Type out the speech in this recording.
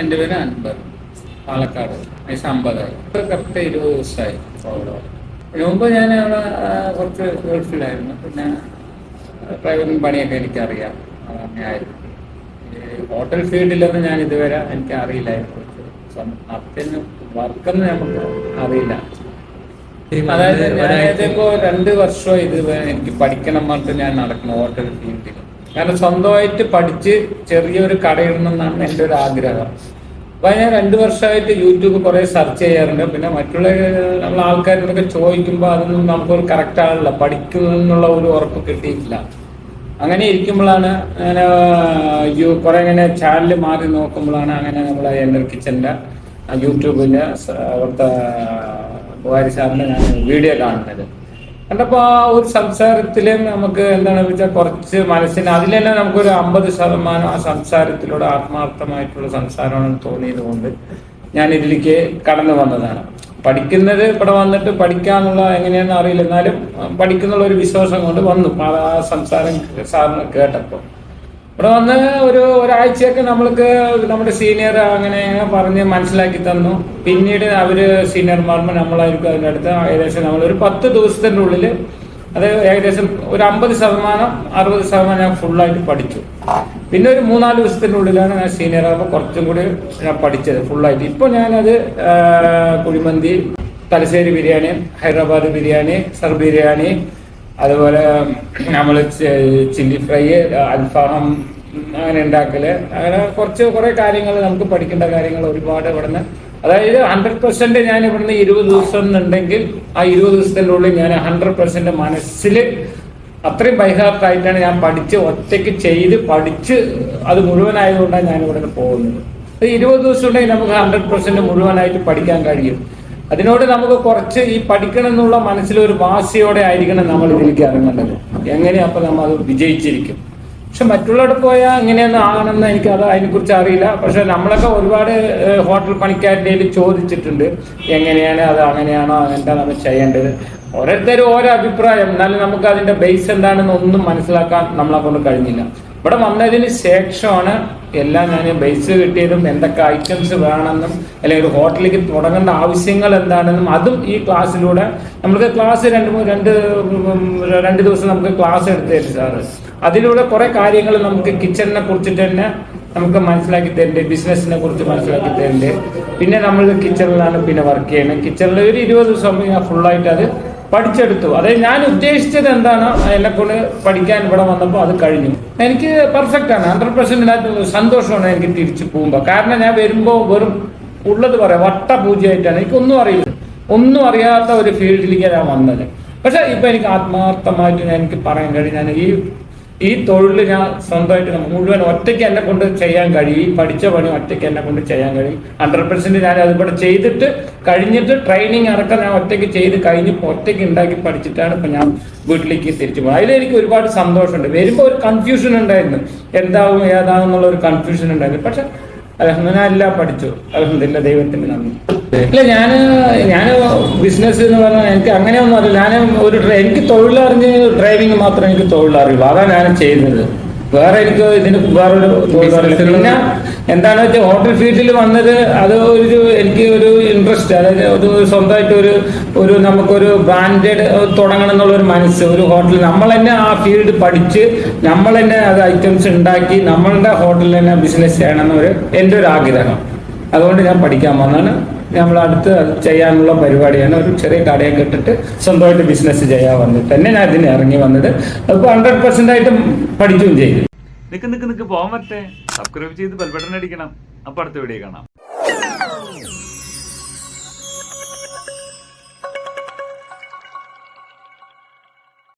എന്റെ പേര് അൻപത് പാലക്കാട്. വയസ്സ് അമ്പതായി. കറക്റ്റ് ഇരുപത് ദിവസമായി. മുമ്പ് ഞാൻ അവിടെ കുറച്ച് ഗൾഫിലായിരുന്നു പിന്നെ ഡ്രൈവറിങ് പണിയൊക്കെ എനിക്കറിയാം. അങ്ങനെയായിരുന്നു ഹോട്ടൽ ഫീൽഡിലൊന്നും ഞാൻ ഇതുവരെ എനിക്ക് അറിയില്ലായിരുന്നു അതിന് വർക്കൊന്നും നമുക്ക് അറിയില്ല. അതായത് ഇപ്പോ രണ്ട് വർഷം ഇത് എനിക്ക് പഠിക്കണം പറഞ്ഞിട്ട് ഞാൻ നടക്കുന്നു ഹോട്ടൽ ഫീൽഡിൽ കാരണം സ്വന്തമായിട്ട് പഠിച്ച് ചെറിയൊരു കടയിടണം എന്നാണ് എന്റെ ഒരു ആഗ്രഹം. അപ്പൊ ഞാൻ രണ്ടു വർഷമായിട്ട് യൂട്യൂബ് കുറെ സെർച്ച് ചെയ്യാറുണ്ട്. പിന്നെ മറ്റുള്ള നമ്മൾ ആൾക്കാരോടൊക്കെ ചോദിക്കുമ്പോൾ അതൊന്നും നമുക്കൊരു കറക്റ്റ് ആണല്ലോ. പഠിക്കുന്നുള്ള ഒരു ഉറപ്പ് കിട്ടിയിട്ടില്ല. അങ്ങനെ ഇരിക്കുമ്പോഴാണ് അങ്ങനെ കുറെ ഇങ്ങനെ ചാനൽ മാറി നോക്കുമ്പോഴാണ് അങ്ങനെ നമ്മളെ എന്റെ കിച്ചന്റെ യൂട്യൂബിന്റെ അവിടുത്തെ ഉപകാരി സാറിന്റെ ഞാൻ വീഡിയോ കാണുന്നത്. കണ്ടപ്പോൾ ആ ഒരു സംസാരത്തിൽ നമുക്ക് എന്താണ് വെച്ചാൽ കുറച്ച് മനസ്സിന് അതിൽ തന്നെ നമുക്കൊരു അമ്പത് ശതമാനം ആ സംസാരത്തിലൂടെ ആത്മാർത്ഥമായിട്ടുള്ള സംസാരമാണെന്ന് തോന്നിയത് കൊണ്ട് ഞാൻ ഇതിലേക്ക് കടന്നു വന്നതാണ്. പഠിക്കുന്നത് ഇവിടെ വന്നിട്ട് പഠിക്കാന്നുള്ള എങ്ങനെയാണെന്ന് അറിയില്ല. എന്നാലും പഠിക്കുന്നുള്ള ഒരു വിശ്വാസം കൊണ്ട് വന്നു. ആ ആ സംസാരം സാറിന് കേട്ടപ്പോൾ ഇവിടെ വന്ന് ഒരു ഒരാഴ്ചയൊക്കെ നമ്മൾക്ക് നമ്മുടെ സീനിയർ അങ്ങനെ പറഞ്ഞ് മനസ്സിലാക്കി തന്നു. പിന്നീട് അവർ സീനിയർമാർമ്മ നമ്മളായിരിക്കും അതിന്റെ അടുത്ത്. ഏകദേശം നമ്മൾ ഒരു പത്ത് ദിവസത്തിന്റെ ഉള്ളിൽ അത് ഏകദേശം ഒരു അമ്പത് ശതമാനം അറുപത് ശതമാനം ഞാൻ ഫുള്ളായിട്ട് പഠിച്ചു. പിന്നെ ഒരു മൂന്നാൽ ദിവസത്തിന്റെ ഉള്ളിലാണ് ഞാൻ സീനിയർ ആകുമ്പോൾ കുറച്ചും കൂടി ഞാൻ പഠിച്ചത് ഫുള്ളായിട്ട് ഇപ്പോൾ ഞാനത് കുഴിമന്തി തലശ്ശേരി ബിരിയാണി ഹൈദരാബാദ് ബിരിയാണി സർ ബിരിയാണി അതുപോലെ നമ്മൾ ചില്ലി ഫ്രൈ അൽഫാം അങ്ങനെ ഉണ്ടാക്കൽ. അങ്ങനെ കുറച്ച് കുറെ കാര്യങ്ങൾ നമുക്ക് പഠിക്കേണ്ട കാര്യങ്ങൾ ഒരുപാട് ഇവിടുന്ന്. അതായത് ഹൺഡ്രഡ് പെർസെന്റ് ഞാൻ ഇവിടുന്ന് ഇരുപത് ദിവസം എന്നുണ്ടെങ്കിൽ ആ ഇരുപത് ദിവസത്തിനുള്ളിൽ ഞാൻ ഹൺഡ്രഡ് പെർസെന്റ് മനസ്സിൽ അത്രയും ബൈഹാർട്ടായിട്ടാണ് ഞാൻ പഠിച്ച് ഒറ്റയ്ക്ക് ചെയ്ത് പഠിച്ച് അത് മുഴുവനായതുകൊണ്ടാണ് ഞാൻ ഇവിടുന്ന് പോകുന്നത്. ഇരുപത് ദിവസം ഉണ്ടെങ്കിൽ നമുക്ക് ഹൺഡ്രഡ് പെർസെന്റ് മുഴുവനായിട്ട് പഠിക്കാൻ കഴിയും. അതിനോട് നമുക്ക് കുറച്ച് ഈ പഠിക്കണം എന്നുള്ള മനസ്സിലൊരു വാശിയോടെ ആയിരിക്കണം നമ്മൾ ഇതിലേക്ക് ഇറങ്ങേണ്ടത്. എങ്ങനെ അപ്പൊ നമ്മൾ അത് വിജയിച്ചിരിക്കും. പക്ഷെ മറ്റുള്ളവിടെ പോയാൽ എങ്ങനെയൊന്നും ആകണമെന്ന് എനിക്ക് അത് അതിനെക്കുറിച്ച് അറിയില്ല. പക്ഷെ നമ്മളൊക്കെ ഒരുപാട് ഹോട്ടൽ പണിക്കാരുടെ ചോദിച്ചിട്ടുണ്ട്. എങ്ങനെയാണ് അത് അങ്ങനെയാണോ അങ്ങനത്തെ നമ്മൾ ചെയ്യേണ്ടത്. ഓരോരുത്തരും ഓരോ അഭിപ്രായം. എന്നാലും നമുക്ക് അതിന്റെ ബേസ് എന്താണെന്ന് ഒന്നും മനസ്സിലാക്കാൻ നമ്മളെ കൊണ്ട് കഴിഞ്ഞില്ല. ഇവിടെ വന്നതിന് ശേഷമാണ് എല്ലാം ഞാൻ ബേസ് കിട്ടിയതും എന്തൊക്കെ ഐറ്റംസ് വേണമെന്നും അല്ലെങ്കിൽ ഒരു ഹോട്ടലിലേക്ക് തുടങ്ങേണ്ട ആവശ്യങ്ങൾ എന്താണെന്നും അതും ഈ ക്ലാസ്സിലൂടെ നമുക്ക് ക്ലാസ് രണ്ട് രണ്ട് രണ്ട് ദിവസം നമുക്ക് ക്ലാസ് എടുത്തു തരും സാറ് അതിലൂടെ കുറെ കാര്യങ്ങൾ നമുക്ക് കിച്ചണിനെ കുറിച്ചിട്ട് തന്നെ നമുക്ക് മനസ്സിലാക്കി തരുന്നുണ്ട് ബിസിനസ്സിനെ കുറിച്ച് മനസ്സിലാക്കി തരുന്നുണ്ട് പിന്നെ നമ്മൾ കിച്ചണിലാണ് പിന്നെ വർക്ക് ചെയ്യുന്നത് കിച്ചണിൽ ഒരു ഇരുപത് ദിവസം ഫുള്ളായിട്ട് അത് പഠിച്ചെടുത്തു. അതായത് ഞാൻ ഉദ്ദേശിച്ചത് എന്താണ്? എന്നെ കൊണ്ട് പഠിക്കാൻ ഇവിടെ വന്നപ്പോൾ അത് കഴിഞ്ഞു. എനിക്ക് പെർഫെക്റ്റ് ആണ്. ഹൺഡ്രഡ് പെർസെന്റ് സന്തോഷമാണ് എനിക്ക് തിരിച്ചു പോകുമ്പോൾ കാരണം ഞാൻ വരുമ്പോൾ വെറും ഉള്ളത് പറയാം. വട്ട പൂജയായിട്ടാണ് എനിക്കൊന്നും അറിയില്ല. ഒന്നും അറിയാത്ത ഒരു ഫീൽഡിലേക്ക് ഞാൻ വന്നത്. പക്ഷെ ഇപ്പൊ എനിക്ക് ആത്മാർത്ഥമായിട്ട് ഞാൻ എനിക്ക് പറയാൻ കഴിയും ഞാൻ ഈ ഈ തൊഴിൽ ഞാൻ സ്വന്തമായിട്ട് മുഴുവൻ ഒറ്റയ്ക്ക് എന്നെ കൊണ്ട് ചെയ്യാൻ കഴിയും ഈ പഠിച്ച പണി ഒറ്റയ്ക്ക് എന്നെ കൊണ്ട് ചെയ്യാൻ കഴിയും ഹൺഡ്രഡ് പെർസെന്റ് ഞാൻ അതിവിടെ ചെയ്തിട്ട് കഴിഞ്ഞിട്ട് ട്രെയിനിങ് അടക്കം ഞാൻ ഒറ്റയ്ക്ക് ചെയ്ത് കഴിഞ്ഞ് ഒറ്റയ്ക്ക് ഉണ്ടാക്കി പഠിച്ചിട്ടാണ് ഇപ്പൊ ഞാൻ വീട്ടിലേക്ക് തിരിച്ചു പോകുന്നത് അതിലെനിക്ക് ഒരുപാട് സന്തോഷമുണ്ട്. വരുമ്പോൾ ഒരു കൺഫ്യൂഷൻ ഉണ്ടായിരുന്നു. എന്താവും ഏതാവും എന്നുള്ള ഒരു കൺഫ്യൂഷൻ ഉണ്ടായിരുന്നു. പക്ഷെ എല്ലാം പഠിച്ചു. അലഹമില്ല ദൈവത്തിന് നന്ദി. ഇല്ല ഞാൻ ഞാൻ ബിസിനസ് എന്ന് പറഞ്ഞാൽ എനിക്ക് അങ്ങനെയൊന്നും അറിയില്ല. ഞാൻ ഒരു എനിക്ക് തൊഴിലറിഞ്ഞ് ഡ്രൈവിംഗ് മാത്രം എനിക്ക് തൊഴിലറിയുള്ളൂ. അതാണ് ഞാൻ ചെയ്യുന്നത്. വേറെ എനിക്ക് ഇതിന് വേറൊരു പിന്നെ എന്താണെന്ന് വെച്ചാൽ ഹോട്ടൽ ഫീൽഡിൽ വന്നത് അത് ഒരു എനിക്ക് ഒരു ഇൻട്രസ്റ്റ് അതായത് ഒരു സ്വന്തമായിട്ട് ഒരു ഒരു നമുക്കൊരു ബ്രാൻഡഡ് തുടങ്ങണം എന്നുള്ള ഒരു മനസ്സ് ഒരു ഹോട്ടൽ നമ്മൾ തന്നെ ആ ഫീൽഡ് പഠിച്ച് നമ്മൾ തന്നെ അത് ഐറ്റംസ് ഉണ്ടാക്കി നമ്മളുടെ ഹോട്ടലിൽ തന്നെ ബിസിനസ് ചെയ്യണം എന്നൊരു എന്റെ ഒരു ആഗ്രഹം. അതുകൊണ്ട് ഞാൻ പഠിക്കാൻ വന്നാണ് നമ്മൾ അടുത്ത് ചെയ്യാനുള്ള പരിപാടിയാണ്. ഒരു ചെറിയ കടയൊക്കെ ഇട്ടിട്ട് സ്വന്തമായിട്ട് ബിസിനസ് ചെയ്യാൻ വന്നിട്ട് തന്നെ ഞാൻ ഇതിന് ഇറങ്ങി വന്നത്. അതിപ്പോൾ ഹൺഡ്രഡ് പെർസെന്റ് ആയിട്ട് പഠിക്കുകയും ചെയ്തു. നിക്ക് നിക്ക് നിക്ക് പോകാൻ പറ്റേ. സബ്സ്ക്രൈബ് ചെയ്ത് ബെൽബട്ടൺ അടിക്കണം. അപ്പൊ അടുത്ത വീഡിയോ കാണാം.